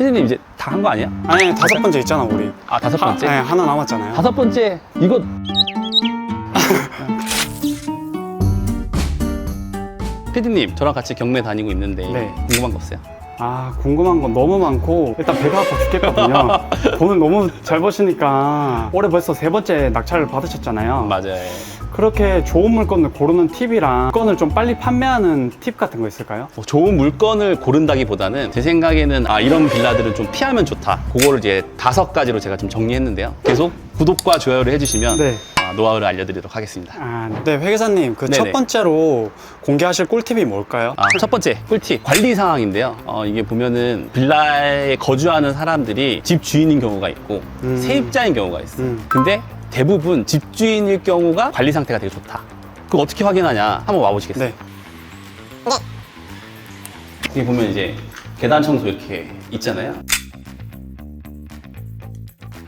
피디님 이제 다 한 거 아니야? 아니 다섯 번째 있잖아 우리. 아 다섯 번째? 하, 네, 하나 남았잖아요. 다섯 번째 이거 피디님 저랑 같이 경매 다니고 있는데 네. 궁금한 거 없어요? 아 궁금한 건 너무 많고 일단 배가 아파 죽겠거든요. 돈을 너무 잘 버시니까 올해 벌써 세 번째 낙찰을 받으셨잖아요. 맞아요. 그렇게 좋은 물건을 고르는 팁이랑 물건을 좀 빨리 판매하는 팁 같은 거 있을까요? 뭐 좋은 물건을 고른다기보다는 제 생각에는 아 이런 빌라들은 좀 피하면 좋다. 그거를 이제 다섯 가지로 제가 좀 정리했는데요. 계속 구독과 좋아요를 해주시면 네. 아, 노하우를 알려드리도록 하겠습니다. 아, 네, 회계사님, 그첫 네네. 번째로 공개하실 꿀팁이 뭘까요? 아, 첫 번째 꿀팁 관리 상황인데요. 어, 이게 보면은 빌라에 거주하는 사람들이 집 주인인 경우가 있고 음. 세입자인 경우가 있어. 요 음. 근데 대부분 집 주인일 경우가 관리 상태가 되게 좋다. 그거 어떻게 확인하냐? 한번 와보시겠어요? 네. 여기 보면 이제 계단 청소 이렇게 있잖아요.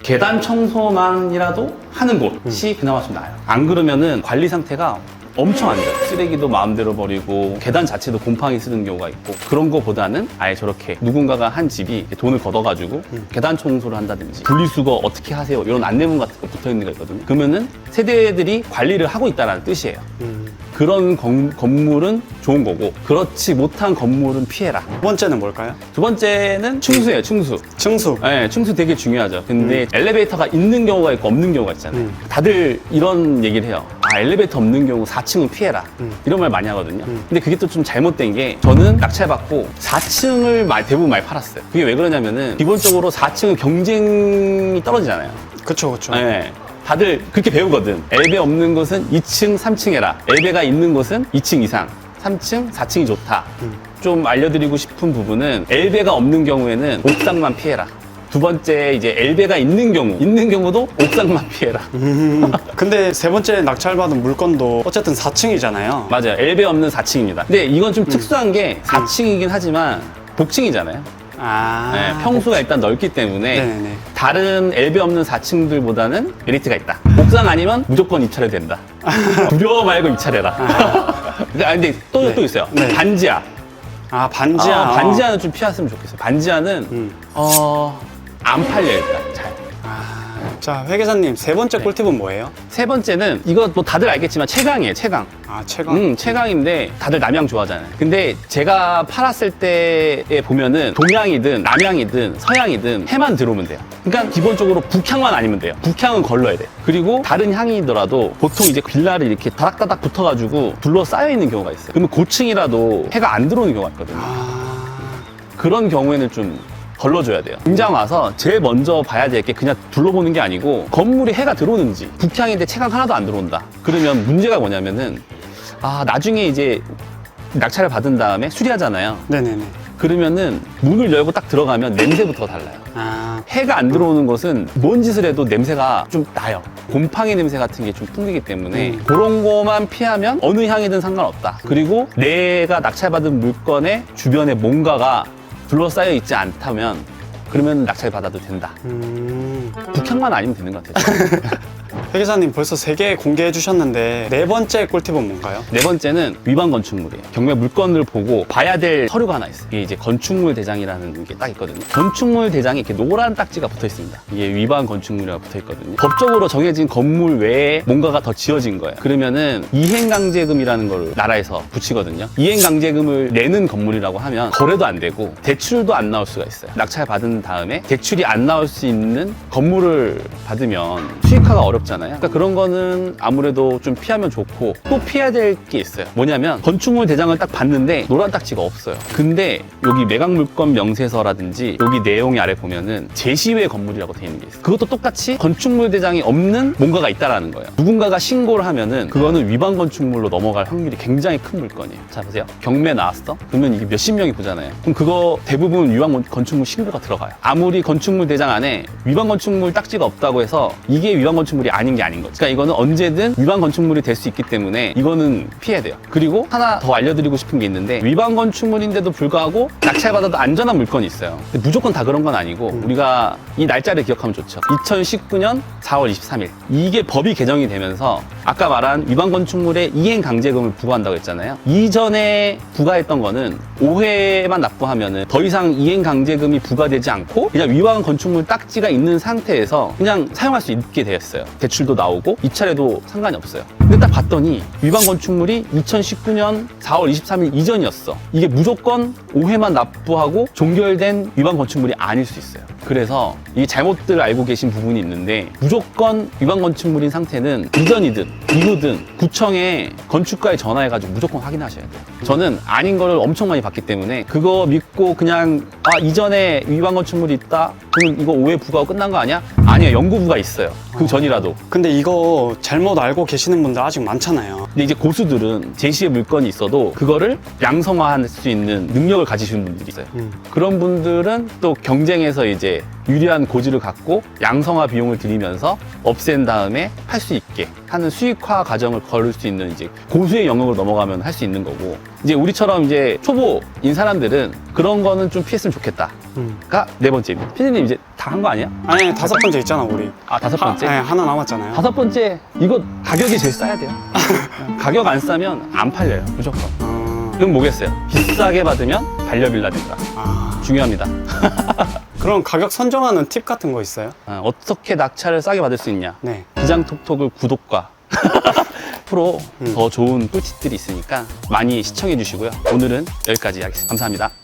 계단 청소만이라도 하는 곳이 그나마 좀 나아요. 안 그러면은 관리 상태가 엄청 안 좋아요. 쓰레기도 마음대로 버리고 계단 자체도 곰팡이 쓰는 경우가 있고 그런 거보다는 아예 저렇게 누군가가 한 집이 돈을 걷어가지고 계단 청소를 한다든지 분리수거 어떻게 하세요 이런 안내문 같은 거 붙어 있는 거 있거든요. 그러면은 세대들이 관리를 하고 있다는 뜻이에요. 음. 그런 건, 건물은 좋은 거고 그렇지 못한 건물은 피해라. 두 번째는 뭘까요? 두 번째는 충수예요, 충수. 층수. 네, 충수 되게 중요하죠. 근데 엘리베이터가 있는 경우가 있고 없는 경우가 있잖아요. 음. 다들 이런 얘기를 해요. 아, 엘리베이터 없는 경우 4층은 피해라. 음. 이런 말 많이 하거든요. 음. 근데 그게 또 좀 잘못된 게 저는 낙찰받고 4층을 대부분 많이 팔았어요. 그게 왜 그러냐면은 기본적으로 4층은 경쟁이 떨어지잖아요. 그쵸, 그쵸. 네. 다들 그렇게 배우거든. 엘베 없는 곳은 2층, 3층 해라. 엘베가 있는 곳은 2층 이상, 3층, 4층이 좋다. 음. 좀 알려드리고 싶은 부분은 엘베가 없는 경우에는 옥상만 피해라. 두 번째 이제 엘베가 있는 경우, 있는 경우도 옥상만 피해라. 음, 근데 세 번째 낙찰받은 물건도 어쨌든 4층이잖아요. 맞아요. 엘베 없는 4층입니다. 근데 이건 좀 특수한 게 4층이긴 하지만 복층이잖아요. 아. 네, 평수가 일단 넓기 때문에 네네네. 다른 엘베 없는 4층들보다는 메리트가 있다. 옥상 아니면 무조건 입찰해야 된다. 두려워 말고 입찰해라. 아, 근데 또, 네. 또 있어요. 네. 반지하. 아, 반지하. 아, 반지하는 좀 피했으면 좋겠어요. 반지하는, 음. 어, 안 팔려, 일단. 잘. 아, 자, 회계사님, 세 번째 네. 꿀팁은 뭐예요? 세 번째는, 이거 뭐 다들 알겠지만, 최강이에요, 최강. 아, 최강. 음, 최강인데 다들 남양 좋아하잖아요. 근데 제가 팔았을 때에 보면은 동양이든 남양이든 서양이든 해만 들어오면 돼요. 그러니까 기본적으로 북향만 아니면 돼요. 북향은 걸러야 돼요. 그리고 다른 향이더라도 보통 이제 빌라를 이렇게 다닥다닥 붙어가지고 둘러싸여 있는 경우가 있어요. 그러면 고층이라도 해가 안 들어오는 경우가 있거든요. 아, 그런 경우에는 좀 걸러줘야 돼요. 임장 와서 제일 먼저 봐야 될 게 그냥 둘러보는 게 아니고 건물에 해가 들어오는지 북향인데 채광 하나도 안 들어온다. 그러면 문제가 뭐냐면은 아 나중에 이제 낙찰을 받은 다음에 수리하잖아요. 네네네. 그러면은 문을 열고 딱 들어가면 냄새부터 달라요. 아, 해가 안 들어오는 것은 뭔 짓을 해도 냄새가 좀 나요. 곰팡이 냄새 같은 게 좀 풍기기 때문에 음. 그런 거만 피하면 어느 향이든 상관없다. 그리고 내가 낙찰받은 물건의 주변에 뭔가가 둘러싸여 있지 않다면 그러면 낙찰 받아도 된다. 음. 북향만 아니면 되는 것 같아요. 회계사님 벌써 세개 공개해 주셨는데 네 번째 꿀팁은 뭔가요? 네 번째는 위반 건축물이에요. 경매 물건을 보고 봐야 될 서류가 하나 있어요. 이게 이제 건축물 대장이라는 게 딱 있거든요. 건축물 대장에 이렇게 노란 딱지가 붙어 있습니다. 이게 위반 건축물이라고 붙어 있거든요. 법적으로 정해진 건물 외에 뭔가가 더 지어진 거예요. 그러면은 이행강제금이라는 걸 나라에서 붙이거든요. 이행강제금을 내는 건물이라고 하면 거래도 안 되고 대출도 안 나올 수가 있어요. 낙찰 받은 다음에 대출이 안 나올 수 있는 건물을 받으면 수익화가 어렵 잖아요. 그러니까 그런 거는 아무래도 좀 피하면 좋고 또 피해야 될 게 있어요. 뭐냐면 건축물 대장을 딱 봤는데 노란 딱지가 없어요. 근데 여기 매각물건 명세서라든지 여기 내용이 아래 보면은 제시외 건물이라고 돼 있는 게 있어요. 그것도 똑같이 건축물 대장이 없는 뭔가가 있다라는 거예요. 누군가가 신고를 하면은 그거는 위반 건축물로 넘어갈 확률이 굉장히 큰 물건이에요. 자 보세요. 경매 나왔어? 그러면 이게 몇십 명이 보잖아요. 그럼 그거 대부분 위반 건- 건축물 신고가 들어가요. 아무리 건축물 대장 안에 위반 건축물 딱지가 없다고 해서 이게 위반 건축물이 아닌 게 아닌 거죠. 그러니까 이거는 언제든 위반 건축물이 될 수 있기 때문에 이거는 피해야 돼요. 그리고 하나 더 알려드리고 싶은 게 있는데 위반 건축물인데도 불구하고 낙찰받아도 안전한 물건이 있어요. 근데 무조건 다 그런 건 아니고 우리가 이 날짜를 기억하면 좋죠. 2019년 4월 23일 이게 법이 개정이 되면서 아까 말한 위반 건축물에 이행 강제금을 부과한다고 했잖아요. 이전에 부과했던 거는 5회만 납부하면은 더 이상 이행 강제금이 부과되지 않고 그냥 위반 건축물 딱지가 있는 상태에서 그냥 사용할 수 있게 되었어요. 대출도 나오고 입찰에도 상관이 없어요. 근데 딱 봤더니 위반 건축물이 2019년 4월 23일 이전이었어. 이게 무조건 5회만 납부하고 종결된 위반 건축물이 아닐 수 있어요. 그래서 이 잘못들 알고 계신 부분이 있는데 무조건 위반 건축물인 상태는 이전이든 이후든 구청에 건축가에 전화해가지고 무조건 확인하셔야 돼요. 저는 아닌 거를 엄청 많이 봤기 때문에 그거 믿고 그냥 아 이전에 위반 건축물이 있다 그러면 이거 5회 부과하고 끝난 거 아니야? 아니에요. 연구부가 있어요. 그 전이라도. 근데 이거 잘못 알고 계시는 분들 아직 많잖아요. 근데 이제 고수들은 제시의 물건이 있어도 그거를 양성화할 수 있는 능력을 가지시는 분들이 있어요. 음. 그런 분들은 또 경쟁에서 이제 유리한 고지를 갖고 양성화 비용을 들이면서 없앤 다음에 할 수 있게 하는 수익화 과정을 걸을 수 있는 이제 고수의 영역으로 넘어가면 할 수 있는 거고 이제 우리처럼 이제 초보인 사람들은 그런 거는 좀 피했으면 좋겠다가 음. 네 번째입니다. 피디님 이제 다 한 거 아니야? 아니 다섯 번째 있잖아 우리. 아 다섯 번째? 하, 네, 하나 남았잖아요. 다섯 번째 이거 가격이 제일 싸야 돼요. 가격 안 싸면 안 팔려요 무조건. 아, 그럼 뭐겠어요? 비싸게 받으면 반려빌라든가 아. 중요합니다. 그럼 가격 선정하는 팁 같은 거 있어요? 어, 어떻게 낙찰을 싸게 받을 수 있냐? 네. 기장톡톡을 구독과 앞으로 음. 더 좋은 꿀팁들이 있으니까 많이 시청해 주시고요. 오늘은 여기까지 하겠습니다. 감사합니다.